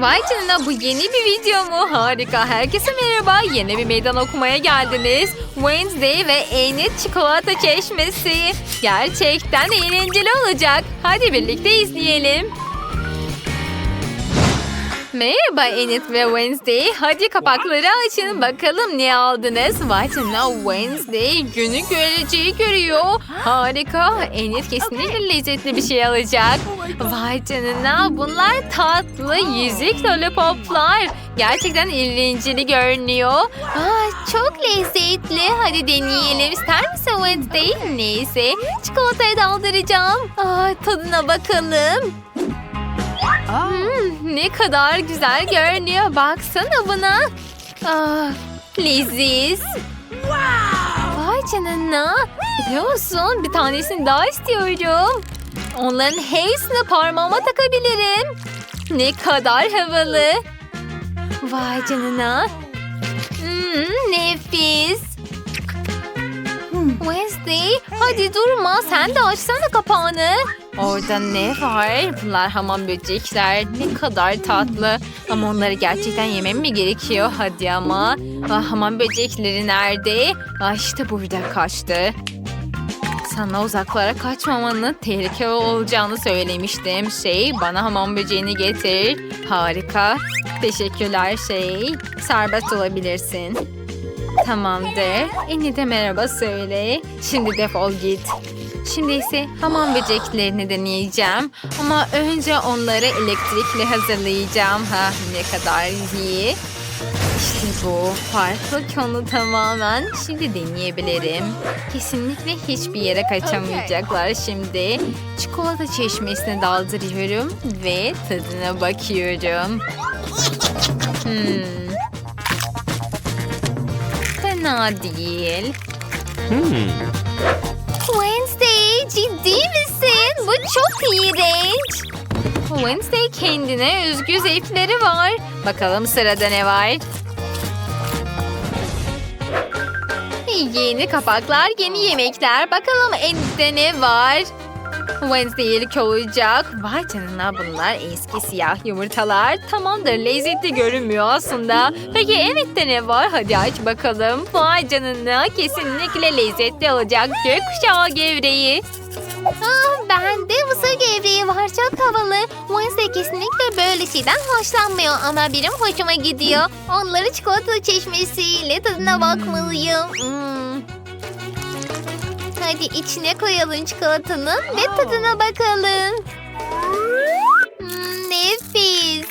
Vay canına bu yeni bir video mu? Harika. Herkese merhaba. Yeni bir meydan okumaya geldiniz. Wednesday ve Enid çikolata çeşmesi. Gerçekten eğlenceli olacak. Hadi birlikte izleyelim. Merhaba Enid ve Wednesday. Hadi kapakları açın bakalım ne aldınız. Canına Wednesday günü göreceği görüyor. Harika. Enid kesinlikle lezzetli bir şey alacak. Vay canına bunlar tatlı yüzük lollipoplar. Gerçekten eğlenceli görünüyor. Aa, çok lezzetli. Hadi deneyelim. İster misin Wednesday? Neyse. Çikolataya daldıracağım. Aa, tadına bakalım. Hmm, ne kadar güzel görünüyor. Baksana buna. Ah, leziz. Vay canına. Biliyor musun bir tanesini daha istiyorum. Onların hepsini parmağıma takabilirim. Ne kadar havalı. Vay canına. Hmm, nefis. Wednesday hadi durma sen de açsana kapağını. Orada ne var? Bunlar hamam böcekler. Ne kadar tatlı. Ama onları gerçekten yemem mi gerekiyor? Hadi ama. Ah, hamam böcekleri nerede? Ah, işte burada kaçtı. Sana uzaklara kaçmamanın tehlikeli olacağını söylemiştim. Şey bana hamam böceğini getir. Harika. Teşekkürler şey. Serbest olabilirsin. Tamamdır. Eni de merhaba söyle. Şimdi defol git. Şimdi ise hamam böceklerini deneyeceğim. Ama önce onları elektrikle hazırlayacağım. Ha ne kadar iyi. İşte bu. Farklı konu tamamen. Şimdi deneyebilirim. Kesinlikle hiçbir yere kaçamayacaklar şimdi. Çikolata çeşmesine daldırıyorum ve tadına bakıyorum. Hmm. Fena değil. Wednesday ciddi misin? Bu çok iğrenç. Wednesday kendine özgü zevkleri var. Bakalım sırada ne var? Yeni kapaklar, yeni yemekler. Bakalım ende ne var? Wednesday ilk olacak. Vay canına bunlar eski siyah yumurtalar. Tamamdır lezzetli görünmüyor aslında. Peki Enid'de ne var? Hadi aç bakalım. Vay canına kesinlikle lezzetli olacak. Gökkuşağı gevreği. Ah, bende mısır gevreği var çok havalı. Wednesday kesinlikle böyle şeyden hoşlanmıyor ama benim hoşuma gidiyor. Onları çikolata çeşmesiyle tadına bakmalıyım. Hmm. Hadi içine koyalım çikolatanın ve tadına bakalım. Hmm, nefis.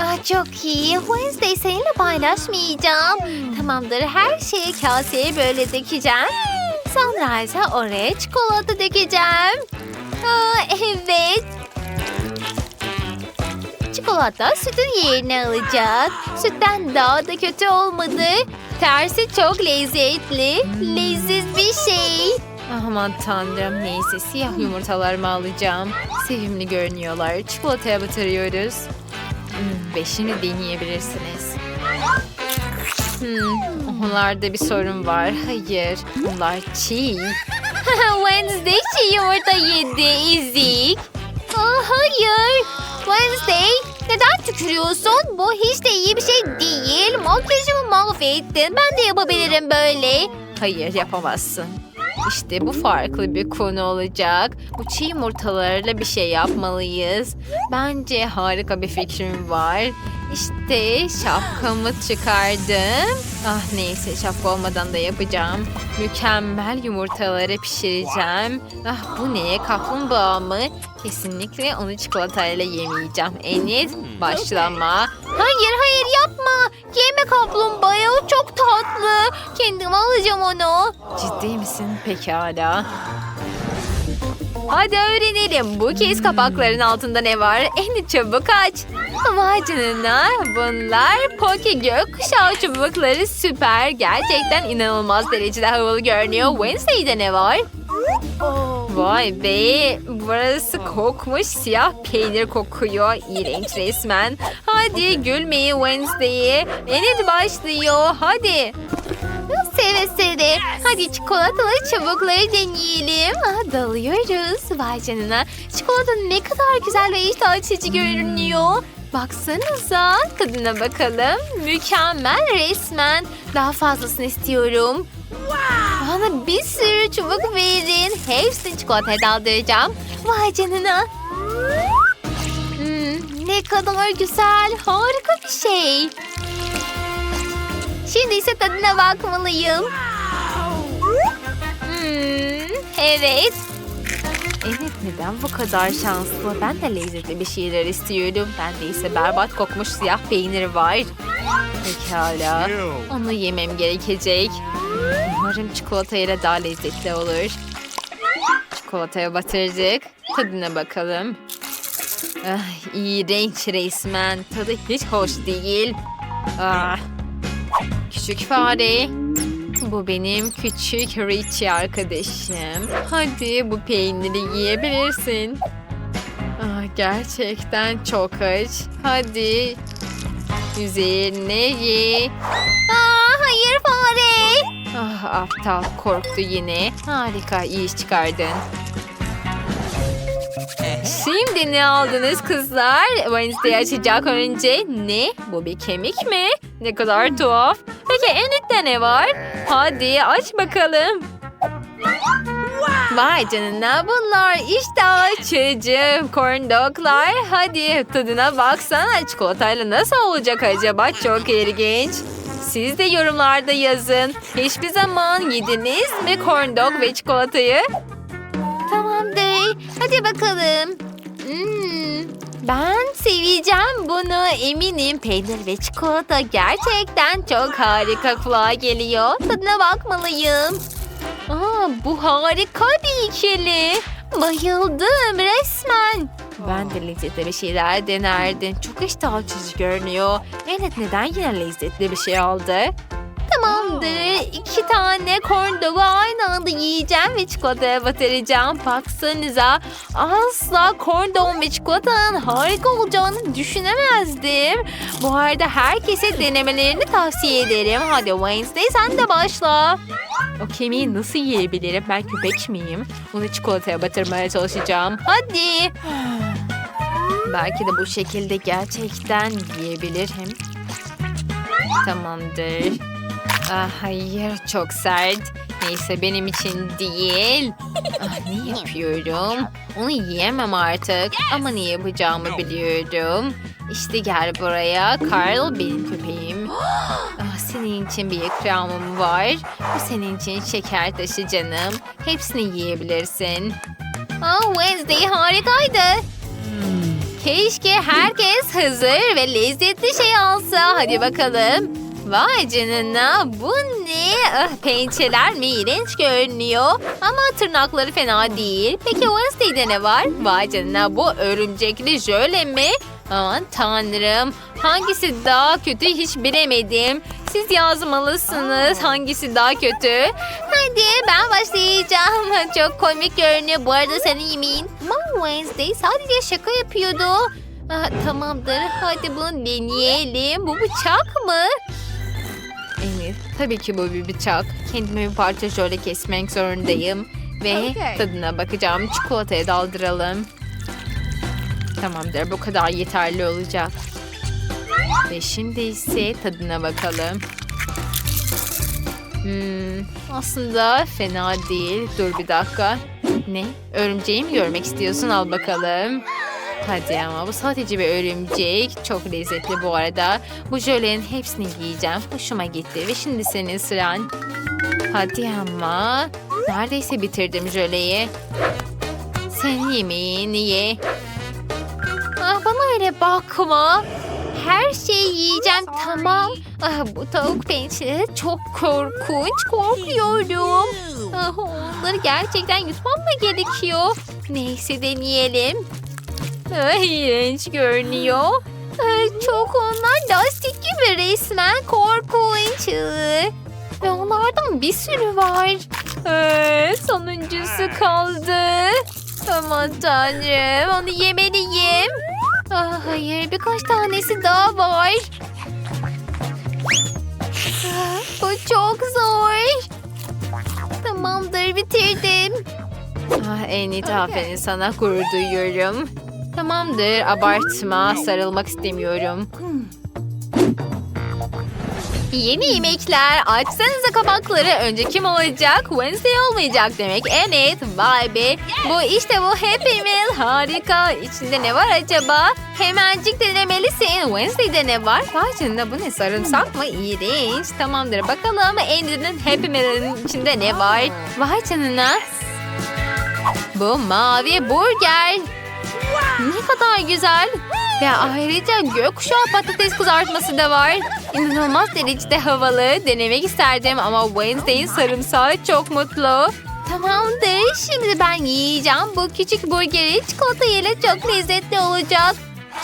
Ah, çok iyi. Wednesday seninle paylaşmayacağım. Tamamdır her şeyi kaseye böyle dökeceğim. Sonra ise oraya çikolata dökeceğim. Aa, evet. Çikolata sütün yerini alacak. Sütten daha da kötü olmadı. Tersi çok lezzetli. Leziz bir şey. Aman tanrım neyse siyah yumurtalarımı alacağım. Sevimli görünüyorlar. Çikolataya batırıyoruz. Hmm, beşini deneyebilirsiniz. Hmm, onlarda bir sorun var. Hayır, bunlar çiğ. Wednesday çiğ yumurta yedi ezik. Aa, hayır. Wednesday neden tükürüyorsun? Bu hiç de iyi bir şey değil. Makyajımı mahvettin. Ben de yapabilirim böyle. Hayır, yapamazsın. İşte bu farklı bir konu olacak. Bu çiğ yumurtalarla bir şey yapmalıyız. Bence harika bir fikrim var. İşte şapkamı çıkardım. Ah neyse şapka olmadan da yapacağım. Mükemmel yumurtaları pişireceğim. Ah bu ne? Kaplumbağa mı? Kesinlikle onu çikolatayla yemeyeceğim. Enis başlama. Hayır hayır yapma. Yeme kaplumbağayı o çok tatlı. Kendim alacağım onu. Ciddi misin? Pekala. Hadi öğrenelim. Bu kez kapakların altında ne var? En çabuk aç. Vay canına. Bunlar Poke gökkuşağı çubukları süper. Gerçekten inanılmaz derecede havalı görünüyor. Wednesday'de ne var? Vay be. Burası kokmuş siyah peynir kokuyor. İğrenç resmen. Hadi gülmeyi Wednesday'i. Enid başlıyor. Hadi. Seve. Hadi çikolatalı çubukları deneyelim. Ah, dalıyoruz. Vay canına. Çikolata ne kadar güzel ve iştah açıcı görünüyor. Baksanıza tadına bakalım. Mükemmel resmen. Daha fazlasını istiyorum. Bana bir sürü çubuk verin. Hepsini çikolataya daldıracağım. Vay canına. Hmm, ne kadar güzel. Harika bir şey. Şimdi ise tadına bakmalıyım. Hmm, evet. Evet neden bu kadar şanslı? Ben de lezzetli bir şeyler istiyorum. Bende ise berbat kokmuş siyah peynir var. Pekala. Onu yemem gerekecek. Umarım çikolatayla daha lezzetli olur. Çikolataya batırdık. Tadına bakalım. Ah, iğrenç resmen. Tadı hiç hoş değil. Ah. Küçük fare. Bu benim küçük Richie arkadaşım. Hadi bu peyniri yiyebilirsin. Ah, gerçekten çok aç. Hadi. Üzerine ye. Aa, hayır fare. Ah aptal korktu yine. Harika iyi iş çıkardın. Şimdi ne aldınız kızlar? Wednesday açacak önce. Ne? Bu bir kemik mi? Ne kadar tuhaf. Peki en üstte ne var? Hadi aç bakalım. Vay canına bunlar işte açıcı corn doglar. Hadi tadına baksana çikolatayla nasıl olacak acaba? Çok ilginç. Siz de yorumlarda yazın. Hiçbir zaman yediniz mi corn dog ve çikolatayı? Tamamdır. Hadi bakalım. Hmm, ben seveceğim bunu eminim. Peynir ve çikolata gerçekten çok harika kulağa geliyor. Tadına bakmalıyım. Aa, bu harika bir ikili. Bayıldım resmen. Ben de lezzetli bir şeyler denerdim. Çok iştah açıcı görünüyor. Evet neden yine lezzetli bir şey aldı? Tamamdır. İki tane corn dog'u aynı anda yiyeceğim ve çikolataya batıracağım. Baksanıza asla corn dog ve çikolatanın harika olacağını düşünemezdim. Bu arada herkese denemelerini tavsiye ederim. Hadi Wednesday sen de başla. O kemiği nasıl yiyebilirim? Ben köpek miyim? Onu çikolataya batırmaya çalışacağım. Hadi. Belki de bu şekilde gerçekten yiyebilirim. Tamamdır. Ah, hayır çok sert. Neyse benim için değil. Ah, ne yapıyorum? Onu yiyemem artık. Ama ne yapacağımı biliyorum. İşte gel buraya. Carl benim köpeğim. Ah, senin için bir ikramım var. Bu senin için şeker taşı canım. Hepsini yiyebilirsin. Aa, Wednesday harikaydı. Keşke herkes hazır ve lezzetli şey alsa. Hadi bakalım. Vay canına bu ne? Ah, pençeler mi? İğrenç görünüyor. Ama tırnakları fena değil. Peki Wednesday'de ne var? Vay canına bu örümcekli jöle mi? Aman tanrım. Hangisi daha kötü hiç bilemedim. Siz yazmalısınız hangisi daha kötü. Hadi ben başlayacağım. Çok komik görünüyor. Bu arada senin yemeğin. Ama Wednesday sadece şaka yapıyordu. Ah, tamamdır. Hadi bunu deneyelim. Bu bıçak mı? Tabii ki bu bir bıçak. Kendime bir parça şöyle kesmek zorundayım. Ve tadına bakacağım. Çikolataya daldıralım. Tamamdır, bu kadar yeterli olacak. Ve şimdi ise tadına bakalım. Hmm, aslında fena değil. Dur bir dakika. Ne? Örümceği mi görmek istiyorsun? Al bakalım. Hadi ama bu sadece bir örümcek. Çok lezzetli bu arada. Bu jölenin hepsini yiyeceğim. Hoşuma gitti. Ve şimdi senin sıran. Hadi ama. Neredeyse bitirdim jöleyi. Sen yemeğini ye. Ah, bana öyle bakma. Her şeyi yiyeceğim tamam. Ah, bu tavuk pençeleri çok korkunç. Korkuyorum. Ah, onları gerçekten yutmam mı gerekiyor? Neyse deneyelim. İğrenç görünüyor. Ay, çok onlar lastik gibi resmen korkunç. Ve onlardan bir sürü var. Ee, sonuncusu kaldı. Aman tanrım onu yemeliyim. Ah, hayır birkaç tanesi daha var. Bu çok zor. Tamamdır bitirdim. Ah, en iyi aferin sana gurur duyuyorum. Tamamdır abartma sarılmak istemiyorum. Yeni yemekler açsanıza kabakları önce kim olacak? Wednesday olmayacak demek. Evet vay be. Bu işte bu Happy Meal harika. İçinde ne var acaba? Hemencik denemelisin. Wednesday'de ne var? Vay canına bu ne sarımsak mı? İğrenç. Tamamdır bakalım Andy'nin Happy Meal'in içinde ne var? Vay canına. Bu mavi burger. Ne kadar güzel. Ve ayrıca gökkuşağı patates kızartması da var. İnanılmaz derecede havalı. Denemek isterdim ama Wednesday'in sarımsağı çok mutlu. Tamamdır. Şimdi ben yiyeceğim. Bu küçük burgeri çikolata ile çok lezzetli olacak.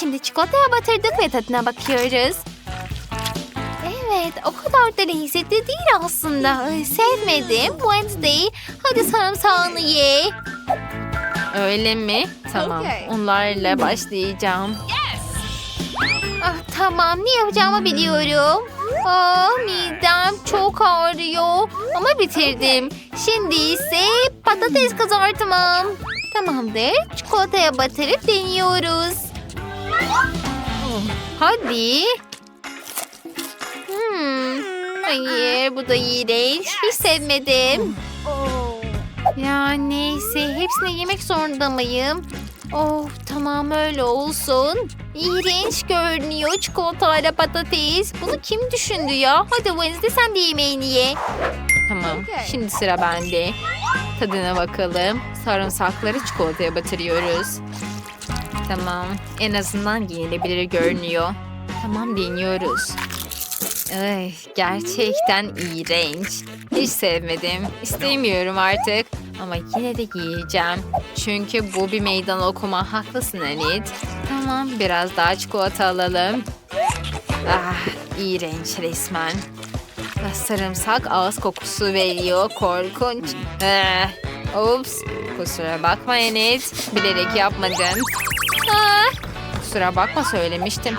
Şimdi çikolataya batırdık ve tadına bakıyoruz. Evet, o kadar da lezzetli değil aslında. Sevmedim. Wednesday, hadi sarımsağını ye. Öyle mi? Tamam. Onlarla başlayacağım. Ah, tamam, ne yapacağımı biliyorum. Ah, midem çok ağrıyor. Ama bitirdim. Şimdi ise patates kızartmam. Tamamdır. Çikolataya batırıp deniyoruz. Hadi. Hmm. Hayır, bu da iğrenç. Hiç sevmedim. Ya neyse, hepsini yemek zorunda mıyım? Of, tamam öyle olsun. İğrenç görünüyor çikolatayla patates. Bunu kim düşündü ya? Hadi Wednesday sen de yemeğini ye. Tamam. Şimdi sıra bende. Tadına bakalım. Sarımsakları çikolataya batırıyoruz. Tamam. En azından yenilebilir görünüyor. Tamam deniyoruz. Ay, gerçekten iğrenç. Hiç sevmedim. İstemiyorum artık. Ama yine de yiyeceğim. Çünkü bu bir meydan okuma. Haklısın Anit. Tamam biraz daha çikolata alalım. Ah, iğrenç resmen. Ah, Sarımsak ağız kokusu veriyor. Korkunç. Eh, ups. Kusura bakma Enes. Bilerek yapmadım. Ah, kusura bakma söylemiştim.